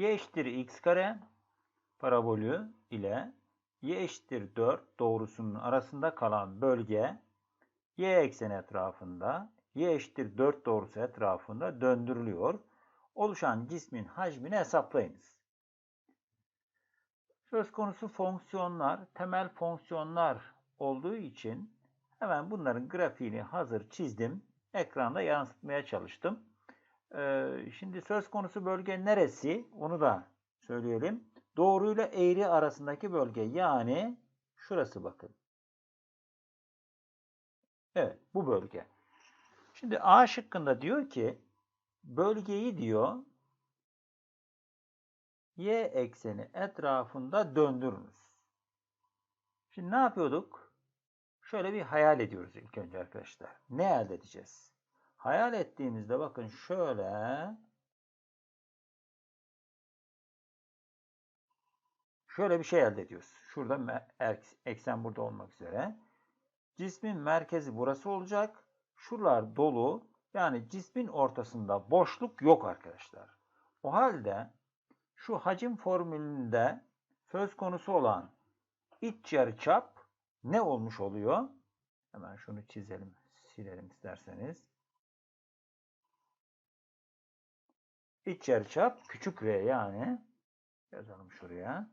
y eşittir x kare parabolü ile y eşittir 4 doğrusunun arasında kalan bölge y ekseni etrafında y eşittir 4 doğrusu etrafında döndürülüyor. Oluşan cismin hacmini hesaplayınız. Söz konusu fonksiyonlar, temel fonksiyonlar olduğu için hemen bunların grafiğini hazır çizdim. Ekranda yansıtmaya çalıştım. Ee, şimdi söz konusu bölge neresi? Onu da söyleyelim. Doğruyla eğri arasındaki bölge yani şurası bakın. Evet bu bölge. Şimdi A şıkkında diyor ki bölgeyi diyor y ekseni etrafında döndürünüz. Şimdi ne yapıyorduk? Şöyle bir hayal ediyoruz ilk önce arkadaşlar. Ne elde edeceğiz? Hayal ettiğimizde bakın şöyle şöyle bir şey elde ediyoruz. Şurada eksen burada olmak üzere. Cismin merkezi burası olacak. Şuralar dolu. Yani cismin ortasında boşluk yok arkadaşlar. O halde şu hacim formülünde söz konusu olan iç yarıçap ne olmuş oluyor? Hemen şunu çizelim, silelim isterseniz. İç yarıçap küçük r yani yazalım şuraya.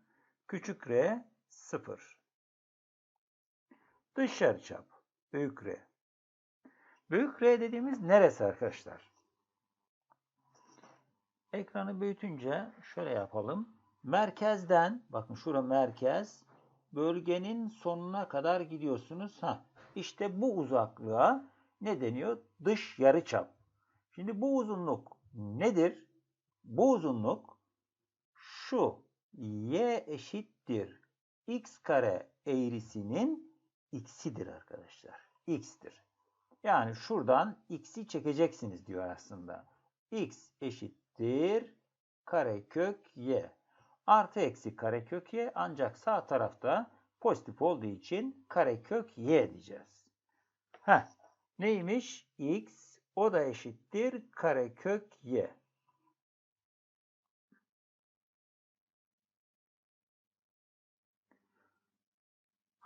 Küçük r 0. Dış yarıçap büyük r. Büyük r dediğimiz neresi arkadaşlar? Ekranı büyütünce şöyle yapalım. Merkezden, bakın şura merkez, bölgenin sonuna kadar gidiyorsunuz. Ha, işte bu uzaklığa ne deniyor? Dış yarıçap. Şimdi bu uzunluk nedir? Bu uzunluk şu y eşittir x kare eğrisinin x'idir arkadaşlar. x'tir. Yani şuradan x'i çekeceksiniz diyor aslında. x eşittir karekök y. Artı eksi karekök y ancak sağ tarafta pozitif olduğu için karekök y diyeceğiz. Heh, neymiş? x o da eşittir karekök y.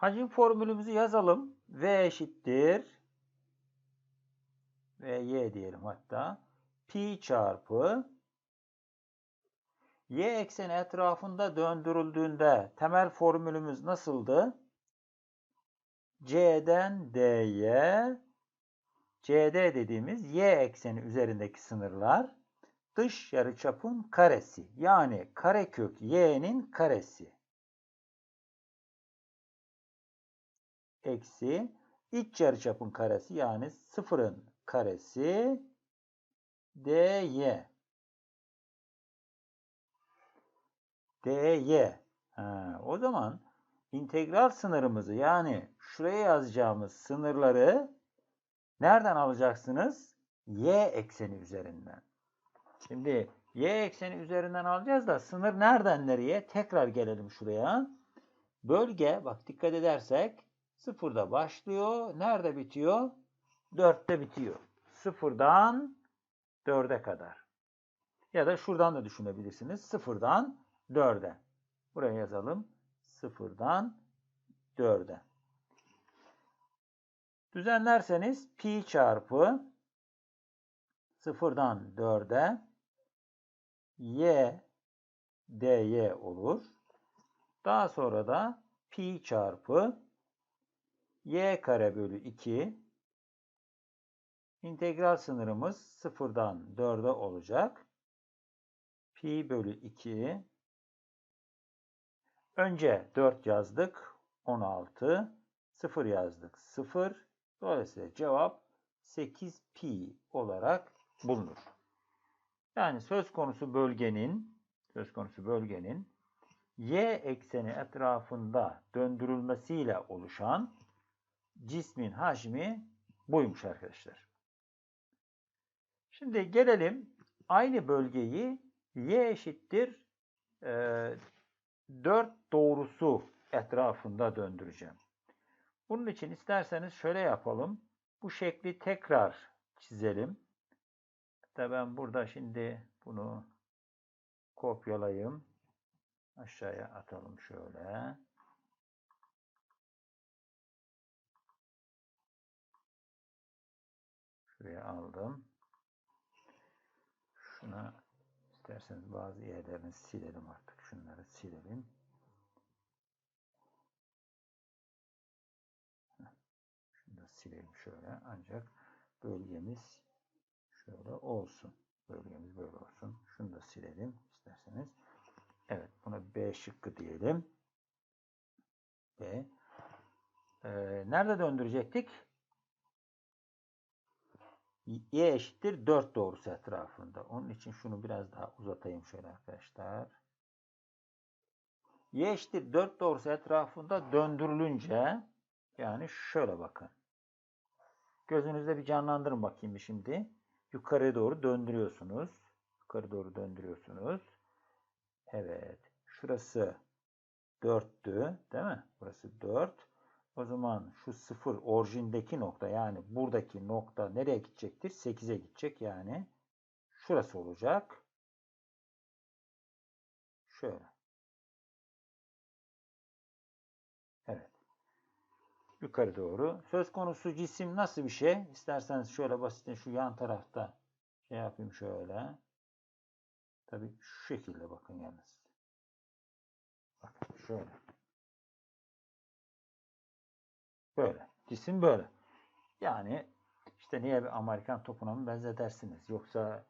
Hacim formülümüzü yazalım. V eşittir. V y diyelim hatta. Pi çarpı y ekseni etrafında döndürüldüğünde temel formülümüz nasıldı? C'den D'ye CD dediğimiz y ekseni üzerindeki sınırlar dış yarıçapın karesi yani karekök y'nin karesi. Eksi iç yarıçapın karesi yani sıfırın karesi dy. dy. Ha, o zaman integral sınırımızı yani şuraya yazacağımız sınırları nereden alacaksınız? y ekseni üzerinden. Şimdi y ekseni üzerinden alacağız da sınır nereden nereye? Tekrar gelelim şuraya. Bölge bak dikkat edersek Sıfırda başlıyor. Nerede bitiyor? Dörtte bitiyor. Sıfırdan dörde kadar. Ya da şuradan da düşünebilirsiniz. Sıfırdan dörde. Buraya yazalım. Sıfırdan dörde. Düzenlerseniz pi çarpı sıfırdan dörde y dy olur. Daha sonra da pi çarpı y kare bölü 2 integral sınırımız sıfırdan 4'e olacak. Pi bölü 2 önce 4 yazdık 16 0 yazdık 0 dolayısıyla cevap 8 pi olarak bulunur. Yani söz konusu bölgenin söz konusu bölgenin y ekseni etrafında döndürülmesiyle oluşan cismin hacmi buymuş arkadaşlar. Şimdi gelelim aynı bölgeyi y eşittir e, 4 doğrusu etrafında döndüreceğim. Bunun için isterseniz şöyle yapalım. Bu şekli tekrar çizelim. Hatta ben burada şimdi bunu kopyalayayım. Aşağıya atalım şöyle. Şuraya aldım. Şuna isterseniz bazı yerlerini silelim artık. Şunları silelim. Şunu da silelim şöyle. Ancak bölgemiz şöyle olsun. Bölgemiz böyle olsun. Şunu da silelim isterseniz. Evet buna B şıkkı diyelim. B. Ee, nerede döndürecektik? Y eşittir 4 doğrusu etrafında. Onun için şunu biraz daha uzatayım şöyle arkadaşlar. Y eşittir 4 doğrusu etrafında döndürülünce yani şöyle bakın. Gözünüzde bir canlandırın bakayım şimdi. Yukarıya doğru döndürüyorsunuz. Yukarı doğru döndürüyorsunuz. Evet. Şurası 4'tü. Değil mi? Burası 4. O zaman şu sıfır orijindeki nokta yani buradaki nokta nereye gidecektir? 8'e gidecek yani. Şurası olacak. Şöyle. Evet. Yukarı doğru. Söz konusu cisim nasıl bir şey? İsterseniz şöyle basitçe şu yan tarafta şey yapayım şöyle. Tabii şu şekilde bakın yalnız. Bakın şöyle. Böyle. Cisim böyle. Yani işte niye bir Amerikan topuna mı benzedersiniz? Yoksa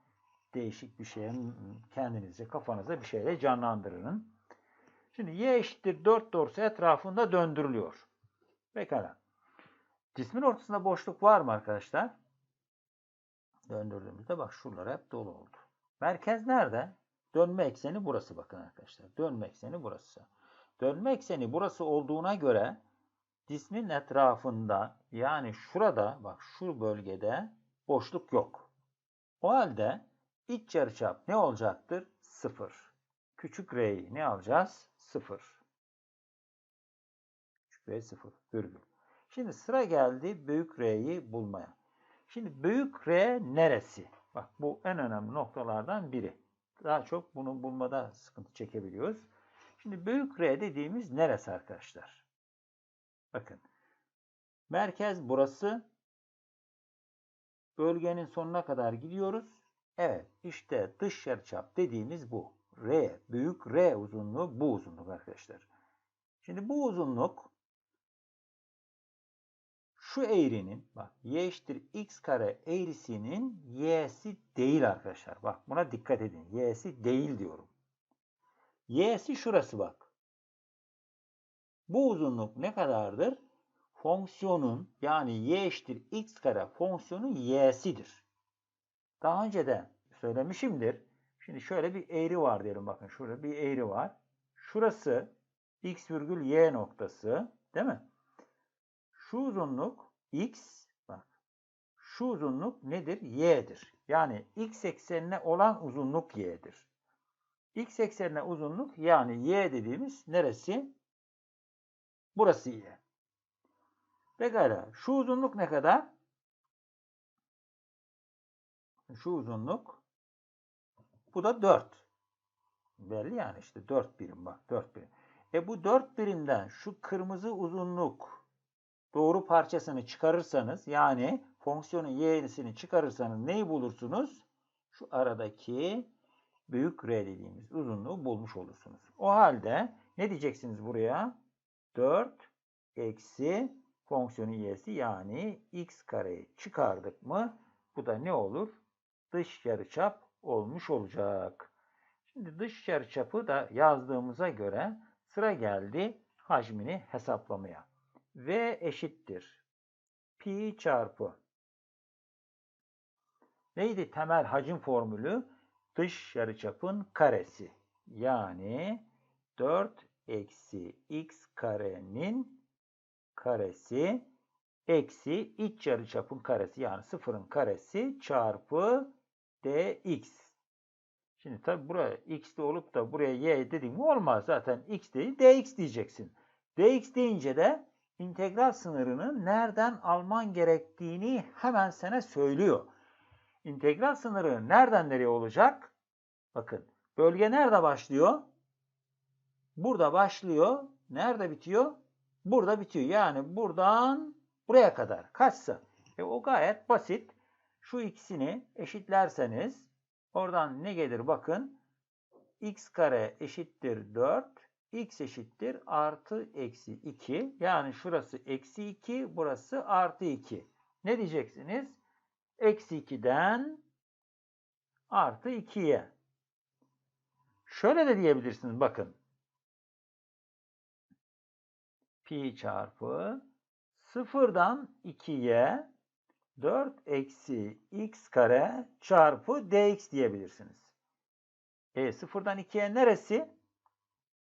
değişik bir şeye kendinizce kafanıza bir şeyle canlandırın. Şimdi y eşittir 4 doğrusu etrafında döndürülüyor. Pekala. Cismin ortasında boşluk var mı arkadaşlar? Döndürdüğümüzde bak şuralar hep dolu oldu. Merkez nerede? Dönme ekseni burası bakın arkadaşlar. Dönme ekseni burası. Dönme ekseni burası olduğuna göre cismin etrafında yani şurada bak şu bölgede boşluk yok. O halde iç yarıçap ne olacaktır? 0. Küçük r'yi ne alacağız? 0. Küçük r 0. Virgül. Şimdi sıra geldi büyük r'yi bulmaya. Şimdi büyük r neresi? Bak bu en önemli noktalardan biri. Daha çok bunu bulmada sıkıntı çekebiliyoruz. Şimdi büyük R dediğimiz neresi arkadaşlar? Bakın. Merkez burası. Bölgenin sonuna kadar gidiyoruz. Evet işte dış yarıçap dediğimiz bu. R, büyük R uzunluğu bu uzunluk arkadaşlar. Şimdi bu uzunluk şu eğrinin bak y eşittir x kare eğrisinin y'si değil arkadaşlar. Bak buna dikkat edin. Y'si değil diyorum. Y'si şurası bak. Bu uzunluk ne kadardır? Fonksiyonun yani y eşittir x kare fonksiyonun y'sidir. Daha önce de söylemişimdir. Şimdi şöyle bir eğri var diyelim bakın. Şurada bir eğri var. Şurası x virgül y noktası değil mi? Şu uzunluk x bak. Şu uzunluk nedir? y'dir. Yani x eksenine olan uzunluk y'dir. x eksenine uzunluk yani y dediğimiz neresi? Burası y. Pekala. Şu uzunluk ne kadar? Şu uzunluk bu da 4. Belli yani işte 4 birim bak 4 birim. E bu 4 birimden şu kırmızı uzunluk doğru parçasını çıkarırsanız yani fonksiyonun y'sini çıkarırsanız neyi bulursunuz? Şu aradaki büyük r dediğimiz uzunluğu bulmuş olursunuz. O halde ne diyeceksiniz buraya? 4 eksi fonksiyonun y'si yani x kareyi çıkardık mı bu da ne olur? Dış yarıçap olmuş olacak. Şimdi dış yarıçapı da yazdığımıza göre sıra geldi hacmini hesaplamaya. V eşittir. Pi çarpı. Neydi temel hacim formülü? Dış yarıçapın karesi. Yani 4 eksi x karenin karesi eksi iç yarıçapın karesi yani sıfırın karesi çarpı dx. Şimdi tabi buraya x de olup da buraya y dedim olmaz zaten x değil dx diyeceksin. dx deyince de integral sınırını nereden alman gerektiğini hemen sana söylüyor. İntegral sınırı nereden nereye olacak? Bakın Bölge nerede başlıyor? Burada başlıyor. Nerede bitiyor? Burada bitiyor. Yani buradan buraya kadar. Kaçsa? E, o gayet basit. Şu ikisini eşitlerseniz oradan ne gelir bakın. x kare eşittir 4. x eşittir artı eksi 2. Yani şurası eksi 2. Burası artı 2. Ne diyeceksiniz? Eksi 2'den artı 2'ye. Şöyle de diyebilirsiniz bakın. Pi çarpı sıfırdan 2'ye 4 eksi x kare çarpı dx diyebilirsiniz. E sıfırdan 2'ye neresi?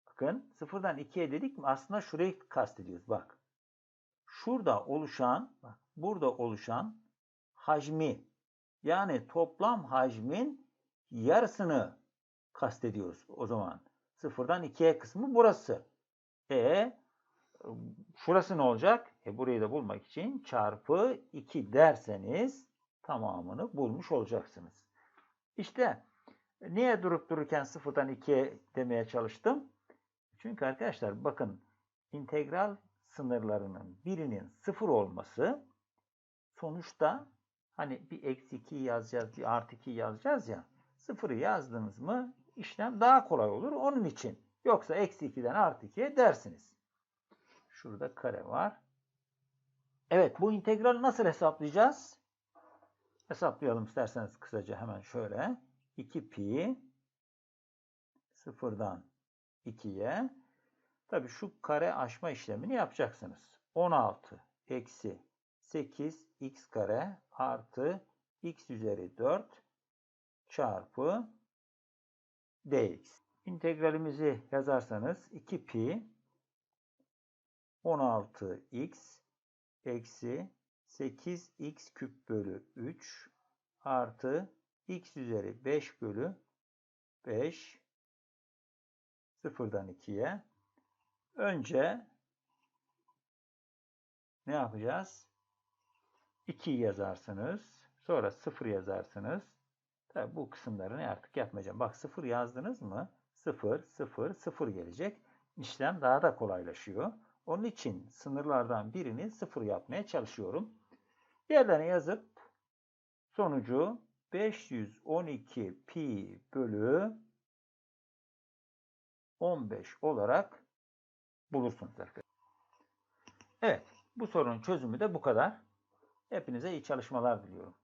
Bakın sıfırdan 2'ye dedik mi aslında şurayı kastediyoruz. Bak. Şurada oluşan, bak, burada oluşan hacmi yani toplam hacmin yarısını kastediyoruz o zaman. Sıfırdan 2'ye kısmı burası. E şurası ne olacak? E burayı da bulmak için çarpı 2 derseniz tamamını bulmuş olacaksınız. İşte niye durup dururken sıfırdan 2'ye demeye çalıştım? Çünkü arkadaşlar bakın integral sınırlarının birinin sıfır olması sonuçta hani bir eksi 2 yazacağız, bir artı 2 yazacağız ya sıfırı yazdınız mı işlem daha kolay olur onun için. Yoksa eksi 2'den artı 2'ye dersiniz. Şurada kare var. Evet bu integrali nasıl hesaplayacağız? Hesaplayalım isterseniz kısaca hemen şöyle. 2 pi sıfırdan 2'ye tabi şu kare aşma işlemini yapacaksınız. 16 eksi 8 x kare artı x üzeri 4 çarpı dx. İntegralimizi yazarsanız 2 pi 16x eksi 8x küp bölü 3 artı x üzeri 5 bölü 5 sıfırdan 2'ye önce ne yapacağız? 2 yazarsınız. Sonra 0 yazarsınız. Tabi bu kısımlarını artık yapmayacağım. Bak 0 yazdınız mı? 0, 0, 0 gelecek. İşlem daha da kolaylaşıyor. Onun için sınırlardan birini 0 yapmaya çalışıyorum. Yerlerine yazıp sonucu 512 pi bölü 15 olarak bulursunuz arkadaşlar. Evet, bu sorunun çözümü de bu kadar. Hepinize iyi çalışmalar diliyorum.